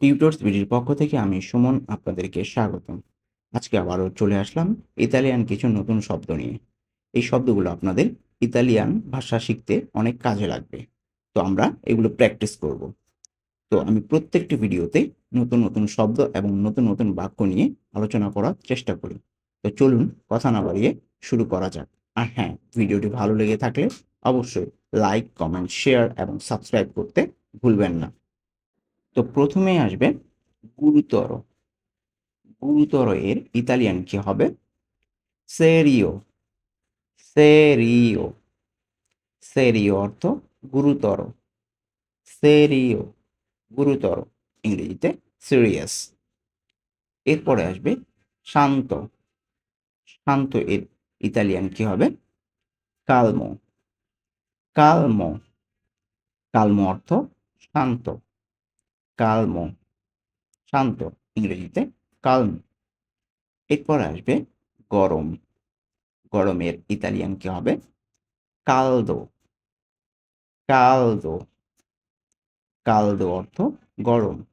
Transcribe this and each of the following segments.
Tutors বিডির পক্ষ থেকে আমি সুমন আপনাদেরকে স্বাগতম। আজকে আবারও চলে আসলাম ইতালিয়ান কিছু নতুন শব্দ নিয়ে। এই শব্দগুলো আপনাদের ইতালিয়ান ভাষা শিখতে অনেক কাজে লাগবে। তো আমরা এগুলো প্র্যাকটিস করব। তো আমি প্রত্যেকটি ভিডিওতে নতুন নতুন শব্দ এবং নতুন নতুন বাক্য নিয়ে আলোচনা করার চেষ্টা করি। তো চলুন কথা না বাড়িয়ে শুরু করা যাক। আর হ্যাঁ ভিডিওটি ভালো লেগে থাকলে অবশ্যই লাইক, কমেন্ট, শেয়ার এবং সাবস্ক্রাইব করতে ভুলবেন না। তো প্রথমেই আসবে গুরুতর। গুরুতর এর ইতালিয়ান কি হবে? সেরিও। সেরিও। সেরিও অর্থ গুরুতর। সেরিও। গুরুতর ইংরেজিতে সিরিয়াস। এরপরে আসবে শান্ত। শান্ত এর ইতালিয়ান কি হবে? কালমো। কালমো। কালমো অর্থ শান্ত। কালমো। শান্ত ইংরেজিতে কালম। এরপর আসবে গরম। গরমের ইতালিয়ান কি হবে? কালদো। কালদো। কালদো অর্থ গরম।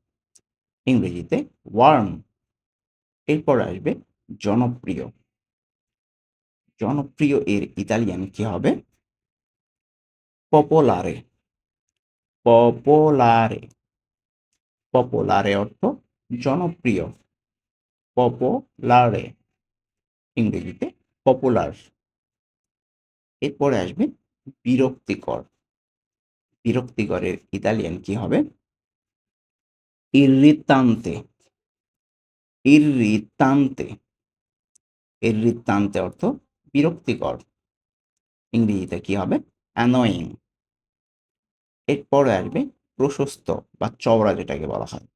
ইংরেজিতে ওয়ার্ম। এরপর আসবে জনপ্রিয়। জনপ্রিয় এর ইতালিয়ান কি হবে? পপুলারে। পপুলারে। পপুলারে অর্থ জনপ্রিয় পপুলারে ইংরেজিতে পপুলার এরপরে আসবে বিরক্তিকর। বিরক্তিকরের ইতালিয়ান কি হবে? ইরিতান্তে ইরিতান্তে ইরিতান্তে অর্থ বিরক্তিকর। ইংরেজিতে কি হবে? অ্যানোয়িং এরপরে আসবে প্রশস্ত বা চওড়া যেটাকে বলা হয়।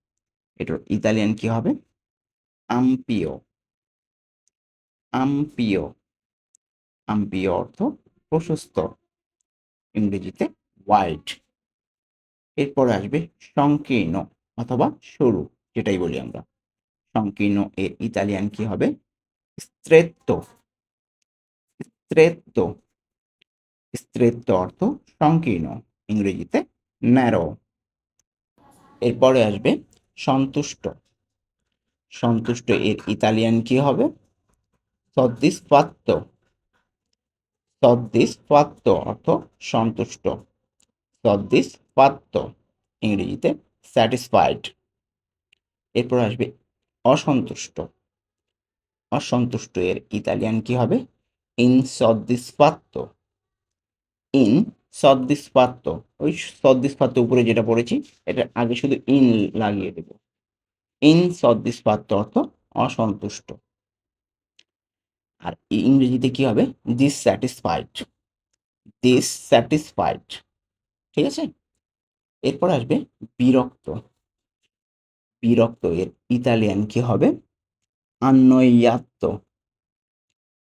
এটার ইতালিয়ান কি হবে? আম্পিও। আম্পিও। আম্পিও অর্থ প্রশস্ত। ইংরেজিতে হোয়াইট এরপরে আসবে সংকীর্ণ অথবা সরু, যেটাই বলি আমরা। সংকীর্ণ এর ইতালিয়ান কি হবে? স্ত্রেত্তো। স্ত্রেত্তো। স্ত্রেত্তো অর্থ সংকীর্ণ, ইংরেজিতে ন্যারো। এরপরে আসবে সন্তুষ্ট। সন্তুষ্ট এর ইতালিয়ান কি হবে? সদ্দিসপাত্য অর্থ সন্তুষ্ট। সদ্দিসপাত্য ইংরেজিতে স্যাটিসফাইড এরপর আসবে অসন্তুষ্ট। অসন্তুষ্ট এর ইতালিয়ান কি হবে? ইন ইনসদ্দিসপাত্য ইন সদ্দিসপাত্য ওই সদ্দিসপাত্য উপরে যেটা পড়েছি, এটা আগে শুধু ইন লাগিয়ে দেব। ইন সদ্দিসপাত্য অর্থ অসন্তুষ্ট। আর ইংরেজিতে কি হবে? দিস স্যাটিসফাইড দিস স্যাটিসফাইড ঠিক আছে? এরপর আসবে বিরক্ত। বিরক্ত এর ইতালিয়ান কি হবে? আন্নয়াত্ত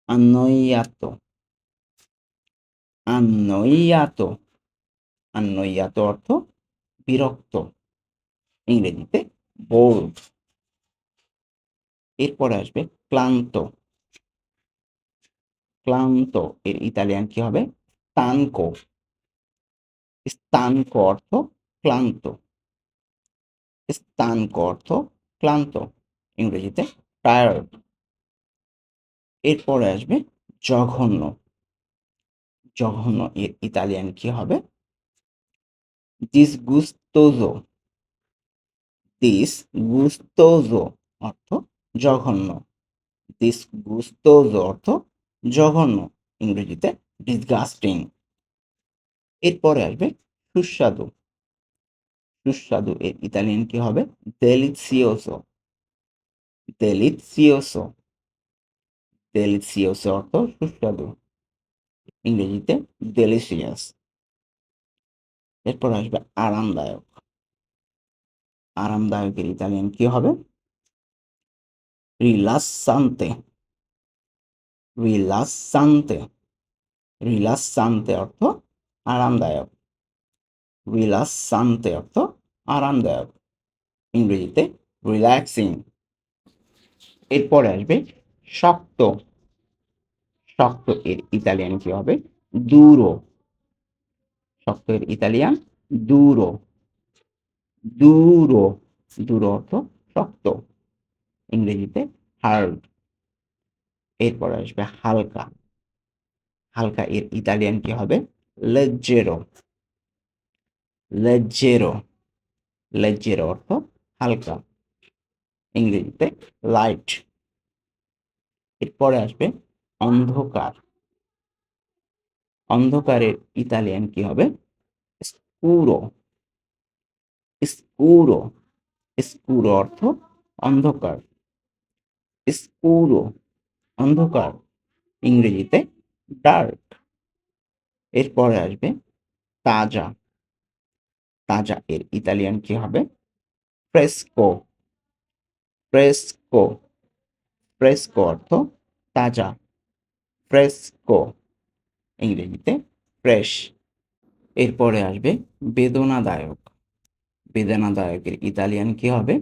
আন্নয়াত্ত আন্নয়াত আন্নয়াত অর্থ বিরক্ত। ইংরেজিতে বোর্ড এরপরে আসবে ক্লান্ত। ক্লান্ত, এর ইতালিয়ান কি হবে? স্তানকো। স্তানকো অর্থ ক্লান্ত। স্তানকো অর্থ ক্লান্ত। ইংরেজিতে টায়ার্ড এরপরে আসবে জঘন্য। জঘন্য এর ইতালিয়ান কি হবে? ডিসগুস্তোজো ডিসগুস্তোজো অর্থ জঘন্য। ডিসগুস্তোজো অর্থ জঘন্য, ইংরেজিতে ডিসগাস্টিং এরপরে আসবে সুস্বাদু। সুস্বাদু এর ইতালিয়ান কি হবে? দেলিসিওসো দেলিসিওসো দেলিসিওসো অর্থ সুস্বাদু। ইংরেজিতে ডেলিশিয়াস এরপর আসবে আরামদায়ক। আরামদায়কের ইতালিয়ান কি হবে? রিলাসান্তে। রিলাসান্তে। রিলাসান্তে অর্থ আরামদায়ক। রিলাসান্তে অর্থ আরামদায়ক। ইংরেজিতে রিল্যাক্সিং। এরপরে আসবে শক্ত। শক্ত এর ইতালিয়ান কি হবে? দূরো। শক্ত এর ইতালিয়ান দূরো। দূরো। দুরো অর্থ শক্ত। ইংরেজিতে হার্ড। এরপরে আসবে হালকা। হালকা এর ইতালিয়ান কি হবে? লেজ্জেরো লেজ্জেরো লেজ্জেরো অর্থ হালকা। ইংরেজিতে লাইট। এরপরে আসবে অন্ধকার। অন্ধকারের ইতালিয়ান কি হবে? স্কুরো। স্কুরো। স্কুরো অর্থ অন্ধকার। স্কুরো। অন্ধকার। ইংরেজিতে ডার্ক। এরপরে আসবে তাজা। তাজা এর ইতালিয়ান কি হবে? ফ্রেস্কো। ফ্রেস্কো। ফ্রেস্কো অর্থ তাজা। ফ্রেস্কো, ইংরেজিতে ফ্রেশ। এরপরে আসবে বেদনাদায়ক। বেদনাদায়কের ইতালিয়ান কি হবে?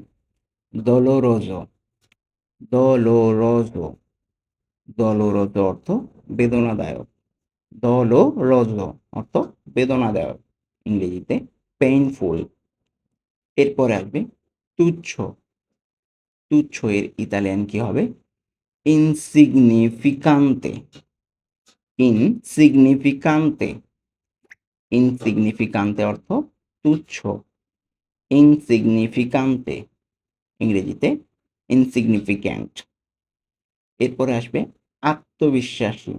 দলোরোজো। দলোরোজো। দলোরোজো অর্থ বেদনাদায়ক। দলোরোজো অর্থ বেদনাদায়ক। ইংরেজিতে পেইনফুল এরপরে আসবে তুচ্ছ। তুচ্ছ এর ইতালিয়ান কি হবে? ইনসিগনিফিকান্তে ইনসিগনিফিকান্তে ইনসিগনিফিকান্তে অর্থ তুচ্ছ। ইনসিগনিফিকান্তে ইংরেজিতে ইনসিগনিফিক্যান্ট এরপরে আসবে আত্মবিশ্বাসী।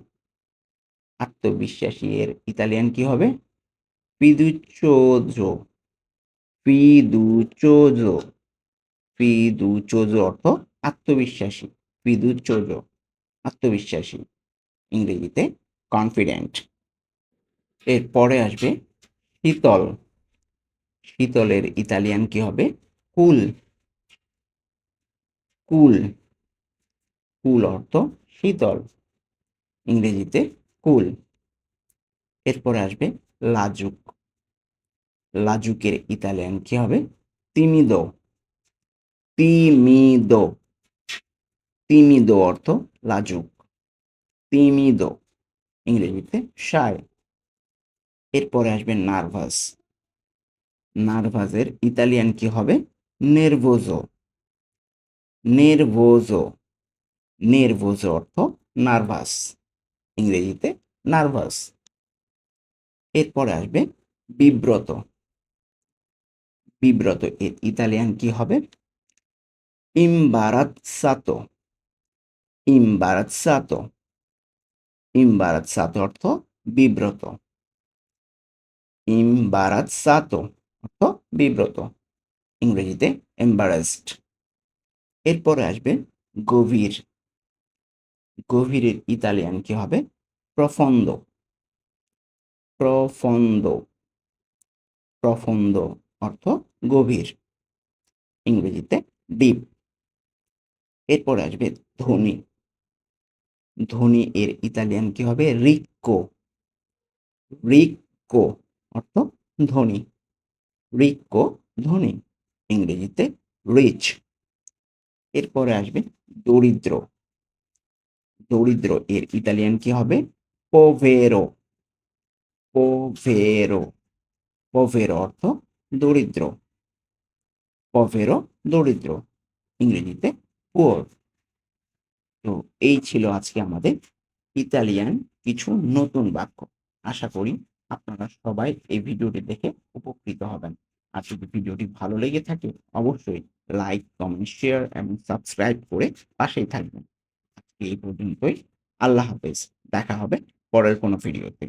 আত্মবিশ্বাসী এর ইতালিয়ান কি হবে? ফিদুচোজো। ফিদুচোজো। ফিদুচোজো অর্থ আত্মবিশ্বাসী। ফিদুচোজো আত্মবিশ্বাসী, ইংরেজিতে কনফিডেন্ট এরপরে আসবে শীতল। শীতলের ইতালিয়ান কি হবে? কুল। কুল। কুল অর্থ শীতল। ইংরেজিতে কুল। এরপরে আসবে লাজুক। লাজুকের ইতালিয়ান কি হবে? তিমিদো। তিমিদো। তিমিদো অর্থ লাজুক। তিমিদো, ইংরেজিতে শায়। এরপরে আসবে নার্ভাস। নার্ভাসের ইতালিয়ান কি হবে? নেরভোজো। নেরভোজো। নেরভোজো অর্থ নার্ভাস। ইংরেজিতে নার্ভাস। এরপরে আসবে বিব্রত। বিব্রত ইতালিয়ান কি হবে? ইমবারাতসাতো ইমবারাতসাতো ইমবারাতসাতো অর্থ বিব্রত। ইমবারাতসাতো অর্থ বিব্রত। ইংরেজিতে এম্বারাসড এরপরে আসবে গভীর। গভীরের ইতালিয়ান কি হবে? প্রফন্দ। প্রফন্দ। প্রফন্দ অর্থ গভীর। ইংরেজিতে ডিপ এরপরে আসবে ধনী ধনী এর ইতালিয়ান কি হবে? রিক্কো। রিক্কো অর্থ ধনী। রিক্কো ধনী, ইংরেজিতে রিচ। এরপরে আসবে দরিদ্র। দরিদ্র এর ইতালিয়ান কি হবে? পোভেরো। পোভেরো। পোভেরো অর্থ দরিদ্র। পভেরো দরিদ্র, ইংরেজিতে পুয়ার। তো এই ছিল আজকে আমাদের ইতালিয়ান কিছু নতুন বাক্য। আশা করি আপনারা সবাই এই ভিডিওটি দেখে উপকৃত হবেন। আর যদি ভিডিওটি ভালো লেগে থাকে, অবশ্যই লাইক, কমেন্ট, শেয়ার এবং সাবস্ক্রাইব করে পাশেই থাকবেন। আজকে এই পর্যন্তই। আল্লাহ হাফেজ। দেখা হবে পরের কোনো ভিডিওতে।